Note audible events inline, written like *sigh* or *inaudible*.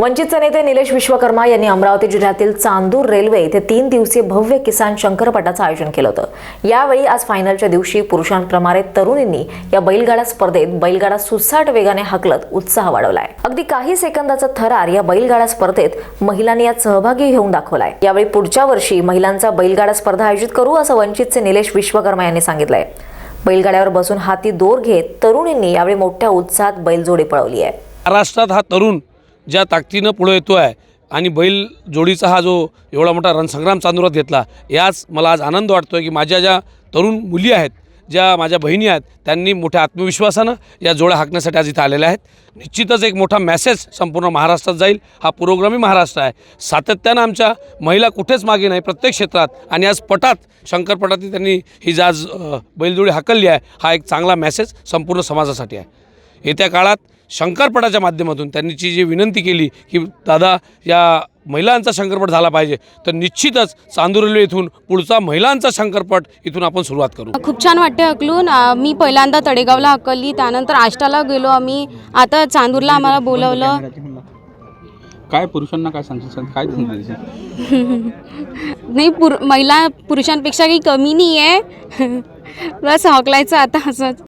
वंचितचे नेते निलेश विश्वकर्मा यांनी अमरावती जिल्ह्यातील चांदूर रेल्वे येथे तीन दिवसीय भव्य किसान शंकरपटाचं आयोजन केलं होतं. यावेळी आज फायनलच्या दिवशी पुरुषांप्रमाणे तरुणींनी या बैलगाडा स्पर्धेत बैलगाडा सुसाट वेगाने हकलत उत्साह वाढवलाय. अगदी काही सेकंदाचा थरार या बैलगाडा स्पर्धेत महिलांनी यात सहभागी घेऊन दाखवलाय. यावेळी पुढच्या वर्षी महिलांचा बैलगाडा स्पर्धा आयोजित करू असं वंचितचे निलेश विश्वकर्मा यांनी सांगितलंय. बैलगाड्यावर बसून हाती दोर घेत तरुणींनी यावेळी मोठ्या उत्साहात बैलजोडी पळवली आहे. महाराष्ट्रात हा तरुण ज्या ताकदीनं पुढं येतो आहे आणि बैल जोडीचा हा जो एवढा मोठा रणसंग्राम चांदुरात घेतला याच मला आज आनंद वाटतो आहे की माझ्या ज्या तरुण मुली आहेत ज्या माझ्या बहिणी आहेत त्यांनी मोठ्या आत्मविश्वासानं या जोड्या हाकण्यासाठी आज इथं आलेल्या आहेत. निश्चितच एक मोठा मेसेज संपूर्ण महाराष्ट्रात जाईल. हा पुरोगामी महाराष्ट्र आहे. सातत्यानं आमच्या महिला कुठेच मागे नाही प्रत्येक क्षेत्रात. आणि आज पटात शंकरपटात त्यांनी ही जी आज बैलजोडी हाकलली आहे. हा एक चांगला मेसेज संपूर्ण समाजासाठी आहे. येत्या काळात शंकरपटाच्या माध्यमातून त्यांनी जी जी विनंती केली की दादा या महिलांचा शंकरपट झाला पाहिजे तर निश्चितच चांदूर रेल्वे इथून पुढचा महिलांचा शंकरपट इथून आपण सुरुवात करू. खूप छान वाटते हकलून. मी पहिल्यांदा तडेगावला हकलली त्यानंतर आष्टाला गेलो आम्ही. आता चांदूरला आम्हाला बोलवलं. काय पुरुषांना काय सांगशील? सांग काय *laughs* नाही पुर महिला पुरुषांपेक्षा काही कमी नाही आहे *laughs* बस हकलायचं आता असंच.